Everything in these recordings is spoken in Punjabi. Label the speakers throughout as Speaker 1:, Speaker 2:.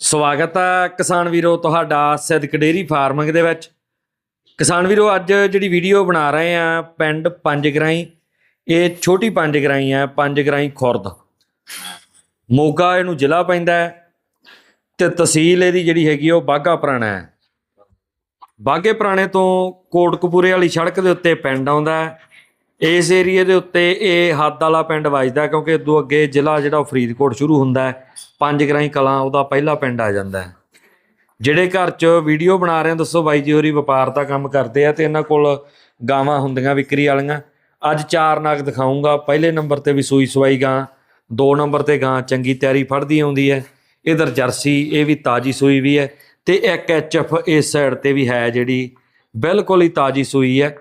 Speaker 1: ਸਵਾਗਤ ਹੈ ਕਿਸਾਨ ਵੀਰੋ ਤੁਹਾਡਾ ਸਿੱਧਕ ਡੇਰੀ ਫਾਰਮਿੰਗ ਦੇ ਵਿੱਚ। ਕਿਸਾਨ ਵੀਰੋ, ਅੱਜ ਜਿਹੜੀ ਵੀਡੀਓ ਬਣਾ ਰਹੇ ਆ ਪਿੰਡ ਪੰਜ ਗਰਾਈ, ਇਹ ਛੋਟੀ ਪੰਜ ਗਰਾਈ ਆ, ਪੰਜ ਗਰਾਈ ਖੁਰਦ। ਮੋਗਾ ਇਹਨੂੰ ਜ਼ਿਲ੍ਹਾ ਪੈਂਦਾ ਹੈ ਤੇ ਤਹਿਸੀਲ ਇਹਦੀ ਜਿਹੜੀ ਹੈਗੀ ਉਹ ਬਾਗਾ ਪੁਰਾਣਾ ਹੈ। ਬਾਗੇ ਪੁਰਾਣੇ ਤੋਂ ਕੋਟਕਪੂਰੇ ਵਾਲੀ ਸੜਕ ਦੇ ਉੱਤੇ ਪਿੰਡ ਆਉਂਦਾ ਇਸ ਏਰੀਏ ਦੇ ਉੱਤੇ ਇਹ ਹੱਦ ਵਾਲਾ ਪਿੰਡ ਵੱਜਦਾ ਹੈ ਕਿਉਂਕਿ ਇਦੋਂ ਅੱਗੇ ਜ਼ਿਲ੍ਹਾ ਜਿਹੜਾ ਉਹ ਫਰੀਦਕੋਟ ਸ਼ੁਰੂ ਹੁੰਦਾ ਹੈ। ਪੰਜ ਗਰਾਈ ਕਲਾਂ ਉਹਦਾ ਪਹਿਲਾ ਪਿੰਡ ਆ ਜਾਂਦਾ ਹੈ। ਜਿਹੜੇ ਘਰ 'ਚ ਵੀਡੀਓ ਬਣਾ ਰਹੇ ਆ ਦੱਸੋ ਬਾਈ ਜੀ ਹੋਰੀ ਵਪਾਰ ਦਾ ਕੰਮ ਕਰਦੇ ਆ ਤੇ ਇਹਨਾਂ ਕੋਲ ਗਾਵਾਂ ਹੁੰਦੀਆਂ ਵਿਕਰੀ ਵਾਲੀਆਂ। ਅੱਜ ਚਾਰ ਨਾਗ ਦਿਖਾਉਂਗਾ ਪਹਿਲੇ ਨੰਬਰ ਤੇ ਵੀ ਸੂਈ ਸਵਾਈ ਗਾਂ, ਦੋ ਨੰਬਰ ਤੇ ਗਾਂ ਚੰਗੀ ਤਿਆਰੀ ਫੜਦੀ ਆਉਂਦੀ ਹੈ। ਇਧਰ ਜਰਸੀ, ਇਹ ਵੀ ਤਾਜੀ ਸੂਈ ਵੀ ਹੈ ਤੇ ਇੱਕ ਐਚਐਫ ਇਸ ਸਾਈਡ ਤੇ ਵੀ ਹੈ ਜਿਹੜੀ ਬਿਲਕੁਲ ਹੀ ਤਾਜੀ ਸੂਈ ਹੈ।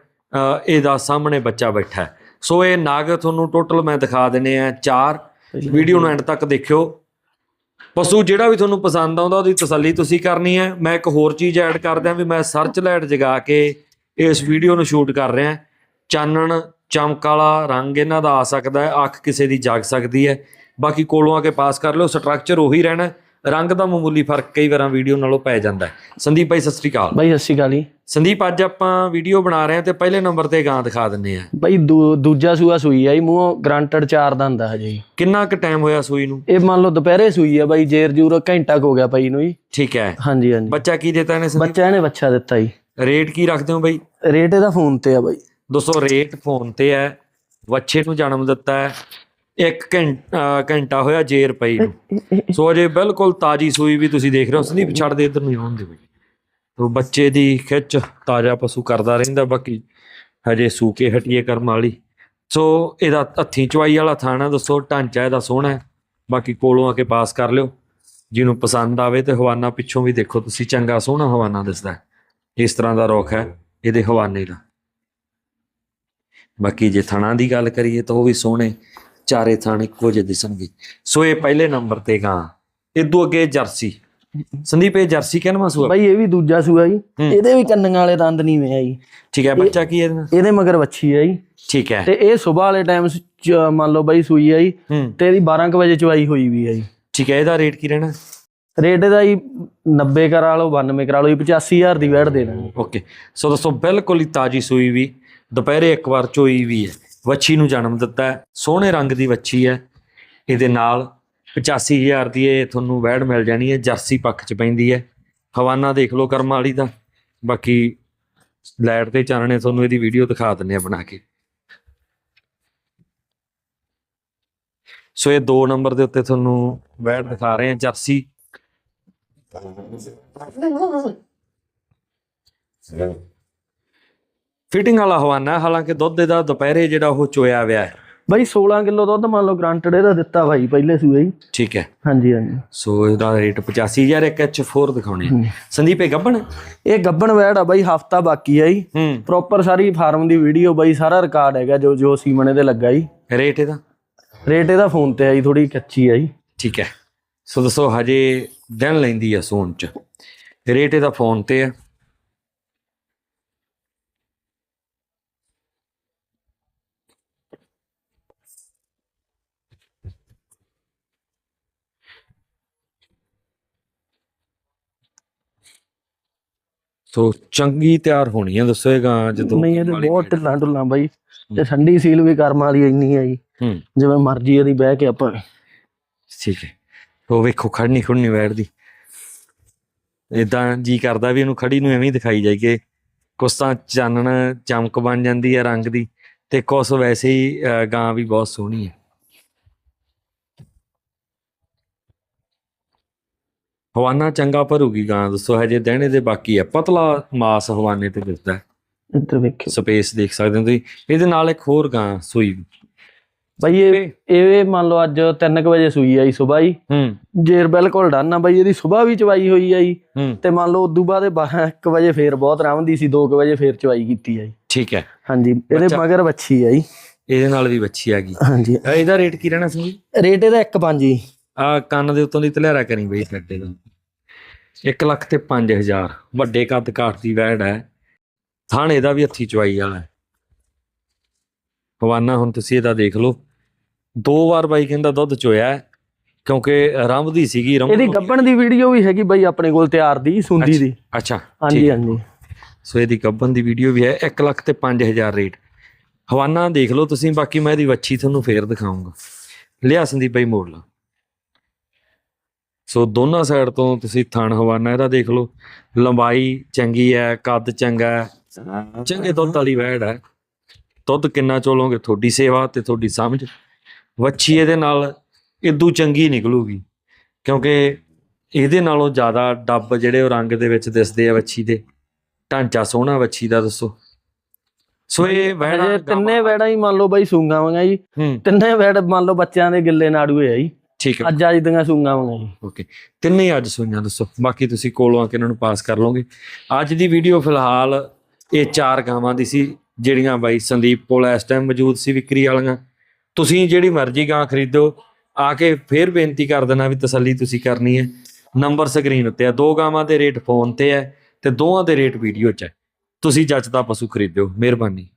Speaker 1: ਇਹਦਾ ਸਾਹਮਣੇ ਬੱਚਾ ਬੈਠਾ ਹੈ। ਸੋ ਇਹ ਨਾਗ ਤੁਹਾਨੂੰ ਟੋਟਲ ਮੈਂ ਦਿਖਾ ਦਿੰਨੇ ਆ ਚਾਰ। ਵੀਡੀਓ ਨੂੰ ਐਂਡ ਤੱਕ ਦੇਖਿਓ। ਪਸ਼ੂ ਜਿਹੜਾ ਵੀ ਤੁਹਾਨੂੰ ਪਸੰਦ ਆਉਂਦਾ, ਉਹਦੀ ਤਸੱਲੀ ਤੁਸੀਂ ਕਰਨੀ ਹੈ। ਮੈਂ ਇੱਕ ਹੋਰ ਚੀਜ਼ ਐਡ ਕਰ ਦਿਆਂ ਵੀ ਮੈਂ ਸਰਚ ਲਾਈਟ ਜਗਾ ਕੇ ਇਸ ਵੀਡੀਓ ਨੂੰ ਸ਼ੂਟ ਕਰ ਰਿਹਾ ਚਾਨਣ ਚਮਕ ਵਾਲਾ ਰੰਗ ਇਹਨਾਂ ਦਾ ਆ ਸਕਦਾ ਹੈ, ਅੱਖ ਕਿਸੇ ਦੀ ਜਾਗ ਸਕਦੀ ਹੈ। ਬਾਕੀ ਕੋਲੋਂ ਆ ਕੇ ਪਾਸ ਕਰ ਲਿਓ ਸਟਰਕਚਰ ਉਹੀ ਰਹਿਣਾ ਰੰਗ ਦਾ ਮਾਮੂਲੀ ਫ਼ਰਕ ਕਈ ਵਾਰਾਂ ਵੀਡੀਓ ਨਾਲੋਂ ਪੈ ਜਾਂਦਾ ਹੈ। ਸੰਦੀਪ ਭਾਈ ਸਤਿ ਸ੍ਰੀ ਅਕਾਲ।
Speaker 2: ਬਾਈ ਸਤਿ ਸ਼੍ਰੀ ਅਕਾਲ ਜੀ।
Speaker 1: ਸੰਦੀਪ ਅੱਜ ਆਪਾਂ ਵੀਡੀਓ ਬਣਾ ਰਹੇ ਹਾਂ ਤੇ ਪਹਿਲੇ ਨੰਬਰ ਤੇ ਗਾਂ ਦਿਖਾ ਦਿੰਨੇ ਆ
Speaker 2: ਬਾਈ ਦੂ- ਦੂਜਾ ਸੂਆ ਸੂਈ ਆ ਜੀ ਮੂੰਹੋਂ ਗਰੰਟਡ ਚਾਰ ਦਾ ਹੁੰਦਾ ਹਜੇ। ਜੀ
Speaker 1: ਕਿੰਨਾ ਕੁ ਟਾਈਮ ਹੋਇਆ ਸੂਈ ਨੂੰ?
Speaker 2: ਇਹ ਮੰਨ ਲਓ ਦੁਪਹਿਰੇ ਸੂਈ ਆ ਬਾਈ ਜੇਰ ਜੂਰ ਘੰਟਾ ਕੁ ਹੋ ਗਿਆ ਪਈ ਨੂੰ ਜੀ।
Speaker 1: ਠੀਕ ਹੈ।
Speaker 2: ਹਾਂਜੀ ਹਾਂਜੀ।
Speaker 1: ਬੱਚਾ ਕੀ ਦਿੱਤਾ ਇਹਨੇ ਸੰਦੀਪ?
Speaker 2: ਬੱਚਾ ਇਹਨੇ ਬੱਚਾ ਦਿੱਤਾ ਜੀ।
Speaker 1: ਰੇਟ ਕੀ ਰੱਖਦੇ ਹੋ ਬਈ?
Speaker 2: ਰੇਟ ਇਹਦਾ ਫੋਨ ਤੇ ਆ ਬਾਈ।
Speaker 1: ਦੋਸਤੋ ਰੇਟ ਫੋਨ ਤੇ ਹੈ। ਬੱਚੇ ਨੂੰ ਜਨਮ ਦਿੱਤਾ ਹੈ। ਇੱਕ ਘੰਟਾ ਘੰਟਾ ਹੋਇਆ ਜੇਰ ਪਈ ਨੂੰ। ਸੋ ਅਜੇ ਬਿਲਕੁਲ ਤਾਜੀ ਸੂਈ ਵੀ ਤੁਸੀਂ ਦੇਖ ਰਹੇ ਹੋ ਸੰਦੀਪ ਛੱਡ ਦੇ ਇਧਰ ਨੂੰ ਆਉਣ ਦੇ ਬਈ ਤੋ ਬੱਚੇ ਦੀ ਖਿੱਚ ਤਾਜ਼ਾ ਪਸ਼ੂ ਕਰਦਾ ਰਹਿੰਦਾ ਬਾਕੀ ਹਜੇ ਸੂਕੇ ਹਟੀਏ ਕਰਮ ਵਾਲੀ। ਸੋ ਇਹਦਾ ਹੱਥੀਂ ਚਵਾਈ ਵਾਲਾ ਥਾਣਾ ਦੱਸੋ ਢਾਂਚਾ ਇਹਦਾ ਸੋਹਣਾ ਹੈ। ਬਾਕੀ ਕੋਲੋਂ ਆ ਕੇ ਪਾਸ ਕਰ ਲਿਓ। ਜਿਹਨੂੰ ਪਸੰਦ ਆਵੇ ਤੇ ਹਵਾਨਾ ਪਿੱਛੋਂ ਵੀ ਦੇਖੋ ਤੁਸੀਂ ਚੰਗਾ ਸੋਹਣਾ ਹਵਾਨਾ ਦਿਸਦਾ ਇਸ ਤਰ੍ਹਾਂ ਦਾ ਰੁੱਖ ਹੈ ਇਹਦੇ ਹਵਾਨੇ ਦਾ। ਬਾਕੀ ਜੇ ਥਣਾ ਦੀ ਗੱਲ ਕਰੀਏ ਤਾਂ ਉਹ ਵੀ ਸੋਹਣੇ। ਚਾਰੇ ਥਣ ਇੱਕੋ ਜਿਹੇ ਦਿਸਣਗੇ। ਸੋ ਇਹ ਪਹਿਲੇ ਨੰਬਰ ਤੇ ਗਾਂ। ਇਦੋਂ ਅੱਗੇ ਜਰਸੀ। ਸੰਦੀਪ ਇਹ ਜਰਸੀ ਕਹਿੰਦਾ ਮਾਸੂ
Speaker 2: ਬਾਈ ਇਹ ਵੀ ਦੂਜਾ ਸੂਆ ਜੀ।
Speaker 1: ਹੂੰ।
Speaker 2: ਇਹਦੇ ਵੀ ਕੰਨਾਂ ਵਾਲੇ ਦੰਦ ਨਹੀਂ ਵੇ ਆ ਜੀ।
Speaker 1: ਠੀਕ ਹੈ ਬੱਚਾ ਕੀ ਹੈ ਇਹਦੇ ਨਾਲ?
Speaker 2: ਇਹਦੇ ਮਗਰ ਵੱਛੀ ਆ ਜੀ।
Speaker 1: ਠੀਕ ਹੈ।
Speaker 2: ਤੇ ਇਹ ਸਵੇਰ ਵਾਲੇ ਟਾਈਮ ਮੰਨ ਲਓ ਬਾਈ ਸੂਈ ਆ ਜੀ।
Speaker 1: ਹੂੰ।
Speaker 2: ਤੇ ਇਹਦੀ 12 ਕੁ ਵਜੇ ਚਵਾਈ ਹੋਈ ਵੀ ਆ ਜੀ।
Speaker 1: ਠੀਕ ਹੈ ਇਹਦਾ ਰੇਟ ਕੀ ਰਹਿਣਾ?
Speaker 2: ਰੇਟ ਇਹਦਾ ਜੀ 90 ਕਰਾ ਲਓ 92 ਕਰਾ ਲਓ ਜੀ 85000 ਦੀ ਵੈਟ ਦੇ ਦਾਂਗੇ।
Speaker 1: ਓਕੇ। ਸੋ ਦੋਸਤੋ ਬਿਲਕੁਲ ਹੀ ਤਾਜੀ ਸੂਈ ਵੀ। ਦੁਪਹਿਰੇ ਇੱਕ ਵਾਰ ਚੋਈ ਵੀ ਹੈ। ਵੱਛੀ ਨੂੰ ਜਨਮ ਦਿੱਤਾ ਹੈ ਸੋਹਣੇ ਰੰਗ ਦੀ ਵੱਛੀ ਹੈ। ਇਹਦੇ ਨਾਲ 85000 ਦੀ ਇਹ ਤੁਹਾਨੂੰ ਵੈੜ ਮਿਲ ਜਾਣੀ ਹੈ ਜਰਸੀ ਪੱਖ ਚ ਪੈਂਦੀ ਹੈ। ਹਵਾਨਾ ਦੇਖ ਲਓ ਕਰਮ ਵਾਲੀ ਦਾ। ਬਾਕੀ ਲਾਈਟ ਤੇ ਚਾਨਣੇ ਤੁਹਾਨੂੰ ਇਹਦੀ ਵੀਡੀਓ ਦਿਖਾ ਦਿੰਨੇ ਆ ਬਣਾ ਕੇ। ਸੋ ਇਹ 2 ਨੰਬਰ ਦੇ ਉੱਤੇ ਤੁਹਾਨੂੰ ਵੈੜ ਦਿਖਾ ਰਹੇ ਹਾਂ ਜਰਸੀ। ਫਿਟਿੰਗ ਵਾਲਾ ਹਵਾਨਾ ਹੈ, ਹਾਲਾਂਕਿ ਦੁੱਧ ਇਹਦਾ ਦੁਪਹਿਰੇ ਜਿਹੜਾ ਉਹ ਚੋਇਆ ਹੋਇਆ ਹੈ।
Speaker 2: ਬਾਈ 16 ਕਿਲੋ ਦੁੱਧ ਮੰਨ ਲਓ ਗਰੰਟਡ ਇਹਦਾ ਦਿੱਤਾ ਭਾਈ ਪਹਿਲੇ ਸੂਏ ਜੀ
Speaker 1: ਠੀਕ ਹੈ।
Speaker 2: ਹਾਂਜੀ ਹਾਂਜੀ।
Speaker 1: ਸੋ ਇਹਦਾ ਰੇਟ 85000 ਇੱਕ H4 ਦਿਖਾਉਣੇ ਆ। ਸੰਦੀਪ ਇਹ ਗੱਬਣ?
Speaker 2: ਇਹ ਗੱਬਣ ਵੈੜ ਆ ਬਾਈ ਹਫਤਾ ਬਾਕੀ ਆ ਜੀ।
Speaker 1: ਹੂੰ।
Speaker 2: ਪ੍ਰੋਪਰ ਸਾਰੀ ਫਾਰਮ ਦੀ ਵੀਡੀਓ ਬਾਈ ਸਾਰਾ ਰਿਕਾਰਡ ਹੈਗਾ ਜੋ ਜੋ ਸੀਮਣੇ ਤੇ ਲੱਗਾ ਜੀ।
Speaker 1: ਰੇਟ ਇਹਦਾ?
Speaker 2: ਰੇਟ ਇਹਦਾ ਫੋਨ ਤੇ ਆ ਜੀ ਥੋੜੀ ਕੱਚੀ ਆ ਜੀ।
Speaker 1: ਠੀਕ ਹੈ। ਸੋ ਦੱਸੋ ਹਜੇ ਦਿਨ ਲੈਂਦੀ ਆ ਸੋਨ ਚ। ਰੇਟ ਇਹਦਾ ਫੋਨ ਤੇ ਹੈ ਸੋ ਚੰਗੀ ਤਿਆਰ ਹੋਣੀ ਆ ਦੱਸੋ ਇਹ ਗਾਂ ਜਦੋਂ
Speaker 2: ਨਹੀਂ ਇਹਦੇ ਬਹੁਤ ਢਿੱਲਾਂ ਢੁੱਲਾਂ ਬਾਈ। ਤੇ ਠੰਡੀ ਸੀਲ ਵੀ ਕਰਮ ਵਾਲੀ ਇੰਨੀ ਆ ਜੀ।
Speaker 1: ਹੂੰ।
Speaker 2: ਜਿਵੇਂ ਮਰਜ਼ੀ ਇਹਦੀ ਬਹਿ ਕੇ ਆਪਾਂ।
Speaker 1: ਠੀਕ ਹੈ। ਉਹ ਵੇਖੋ ਖੜਨੀ ਖੁੜਨੀ ਬੈਠਦੀ। ਇਦਾਂ ਜੀ ਕਰਦਾ ਵੀ ਇਹਨੂੰ ਖੜੀ ਨੂੰ ਐਵੇਂ ਹੀ ਦਿਖਾਈ ਜਾਈਏ ਕੁਛ ਤਾਂ ਚਾਨਣ ਚਮਕ ਬਣ ਜਾਂਦੀ ਹੈ ਰੰਗ ਦੀ ਤੇ ਕੁਛ ਵੈਸੇ ਹੀ ਗਾਂ ਵੀ ਬਹੁਤ ਸੋਹਣੀ ਹੈ। ਹਵਾਨਾ ਚੰਗਾ ਭਰੂਗੀ ਗਾਂ ਦੱਸੋ ਹਜੇ ਦਿਨੇ ਦੇ ਬਾਕੀ ਹੈ ਪਤਲਾ ਮਾਸ ਹਵਾਨੇ ਤੇ ਦਿਸਦਾ ਹੈ।
Speaker 2: ਇੱਧਰ ਵੇਖਿਓ।
Speaker 1: ਸਪੇਸ ਦੇਖ ਸਕਦੇ ਹੋ ਤੁਸੀਂ। ਇਹਦੇ ਨਾਲ ਇੱਕ ਹੋਰ ਗਾਂ ਸੂਈ।
Speaker 2: ਬਾਈ ਇਹ ਇਹ ਮੰਨ ਲਓ ਅੱਜ 3 ਵਜੇ ਸੂਈ ਆ ਜੀ ਸਵੇਰ ਹੀ।
Speaker 1: ਹੂੰ
Speaker 2: ਜੇਰ ਬਿਲਕੁਲ ਡਨ ਆ ਬਾਈ ਇਹਦੀ ਸਵੇਰ ਵੀ ਚਵਾਈ ਹੋਈ ਆ ਜੀ
Speaker 1: ਹੂੰ।
Speaker 2: ਤੇ ਮੰਨ ਲਓ ਉਦੋਂ ਬਾਅਦ 1 ਵਜੇ ਫੇਰ ਬਹੁਤ ਰਾਮਦੀ ਸੀ 2 ਵਜੇ ਫੇਰ ਚਵਾਈ ਕੀਤੀ ਆ ਜੀ
Speaker 1: ਠੀਕ ਹੈ।
Speaker 2: ਹਾਂਜੀ ਇਹਦੇ ਮਗਰ ਵੱਛੀ ਆ ਜੀ
Speaker 1: ਇਹਦੇ ਨਾਲ ਵੀ ਬੱਚੀ ਆ ਗਈ।
Speaker 2: ਹਾਂਜੀ।
Speaker 1: ਇਹਦਾ ਰੇਟ ਕੀ ਰਹਿਣਾ ਸੀ
Speaker 2: ਰੇਟ ਇਹਦਾ 1.5 ਜੀ।
Speaker 1: ਆ ਕੰਨ ਦੇ ਉੱਤੋਂ ਦੀ ਤਲੇਰਾ ਕਰੀ ਬਈ ਸਾਡੇ ਦਾ। 1 ਲੱਖ ਤੇ 5000 ਵੱਡੇ ਕੱਦ ਕਾਠ ਦੀ ਵੈੜ ਹੈ। ਥਾਣੇ ਇਹਦਾ ਵੀ ਹੱਥੀ ਚਵਾਈ ਵਾਲਾ ਹੈ। ਹਵਾਨਾ ਹੁਣ ਤੁਸੀਂ ਇਹਦਾ ਦੇਖ ਲਓ। ਦੋ ਵਾਰ ਬਾਈ ਕਹਿੰਦਾ ਦੁੱਧ ਚੋਇਆ। ਕਿਉਂਕਿ ਰੰਭਦੀ ਸੀਗੀ ਰੰਭ
Speaker 2: ਇਹਦੀ ਗੱਬਣ ਦੀ ਵੀਡੀਓ ਵੀ ਹੈਗੀ ਬਾਈ ਆਪਣੇ ਕੋਲ ਤਿਆਰ ਦੀ ਸੁੰਦੀ ਦੀ।
Speaker 1: ਅੱਛਾ
Speaker 2: ਹਾਂਜੀ ਹਾਂਜੀ।
Speaker 1: ਸੋ ਇਹਦੀ ਗੱਬਨ ਦੀ ਵੀਡੀਓ ਵੀ ਹੈ 1 ਲੱਖ ਤੇ 5000 ਰੇਟ। ਹਵਾਨਾ ਦੇਖ ਲਓ ਤੁਸੀਂ ਬਾਕੀ ਮੈਂ ਇਹਦੀ ਵੱਛੀ ਤੁਹਾਨੂੰ ਫੇਰ ਦਿਖਾਉਂਗਾ। ਲਿਆ ਸੰਦੀਪ ਭਾਈ ਮੋੜ ਲਾ। ਸੋ ਦੋਨਾਂ ਸਾਈਡ ਤੋਂ ਤੁਸੀਂ ਥਣ ਹਵਾਨਾ ਇਹਦਾ ਦੇਖ ਲਓ। ਲੰਬਾਈ ਚੰਗੀ ਹੈ ਕੱਦ ਚੰਗਾ ਹੈ। ਚੰਗੇ ਦੁੱਧ ਵਾਲੀ ਵੈੜ ਹੈ। ਦੁੱਧ ਕਿੰਨਾ ਚੋਲੋਗੇ? ਤੁਹਾਡੀ ਸੇਵਾ ਤੇ ਤੁਹਾਡੀ ਸਮਝ। ਵੱਛੀ ਇਹਦੇ ਨਾਲ ਇਦੂ ਚੰਗੀ ਨਿਕਲੂਗੀ ਕਿਉਂਕਿ ਇਹਦੇ ਨਾਲੋਂ ਜ਼ਿਆਦਾ ਡੱਬ ਜਿਹੜੇ ਉਹ ਰੰਗ ਦੇ ਵਿੱਚ ਦਿਸਦੇ ਆ ਵੱਛੀ ਦੇ। ਢਾਂਚਾ ਸੋਹਣਾ ਵੱਛੀ ਦਾ ਦੱਸੋ। ਸੋ ਇਹ
Speaker 2: ਅਜੇ ਤਿੰਨੇ ਵੈੜਾਂ ਹੀ ਮੰਨ ਲਓ ਬਾਈ ਸੂੰਗਾ ਵਾਂਗਾ ਜੀ। ਤਿੰਨੇ ਵੈੜ ਮੰਨ ਲਓ ਬੱਚਿਆਂ ਦੇ ਗਿੱਲੇ ਨਾੜੂਏ ਆ ਜੀ।
Speaker 1: ਠੀਕ ਹੈ।
Speaker 2: ਅੱਜ ਅੱਜ ਦੀਆਂ ਸੂੰਗਾ ਵਾਂਗਾ ਜੀ।
Speaker 1: ਓਕੇ ਤਿੰਨੇ ਹੀ ਅੱਜ ਸੁਣਿਆ ਦੱਸੋ। ਬਾਕੀ ਤੁਸੀਂ ਕੋਲੋਂ ਆ ਕੇ ਇਹਨਾਂ ਨੂੰ ਪਾਸ ਕਰ ਲਓਗੇ। ਅੱਜ ਦੀ ਵੀਡੀਓ ਫਿਲਹਾਲ ਇਹ ਚਾਰ ਗਾਵਾਂ ਦੀ ਸੀ ਜਿਹੜੀਆਂ ਬਾਈ ਸੰਦੀਪ ਕੋਲ ਇਸ ਟਾਈਮ ਮੌਜੂਦ ਸੀ ਵਿਕਰੀ ਵਾਲੀਆਂ। ਤੁਸੀਂ ਜਿਹੜੀ ਮਰਜ਼ੀ ਗਾਂ ਖਰੀਦੋ ਆ ਕੇ ਫੇਰ ਬੇਨਤੀ ਕਰ ਦੇਣਾ ਵੀ ਤਸੱਲੀ ਤੁਸੀਂ ਕਰਨੀ ਹੈ। ਨੰਬਰ ਸਕਰੀਨ ਉੱਤੇ ਆ। ਦੋ ਗਾਵਾਂ ਦੇ ਰੇਟ ਫੋਨ ਤੇ ਹੈ ਤੇ ਦੋਵਾਂ ਦੇ ਰੇਟ ਵੀਡੀਓ 'ਚ ਹੈ। ਤੁਸੀਂ ਜੱਜ ਦਾ ਪਸ਼ੂ ਖਰੀਦਿਓ। ਮਿਹਰਬਾਨੀ।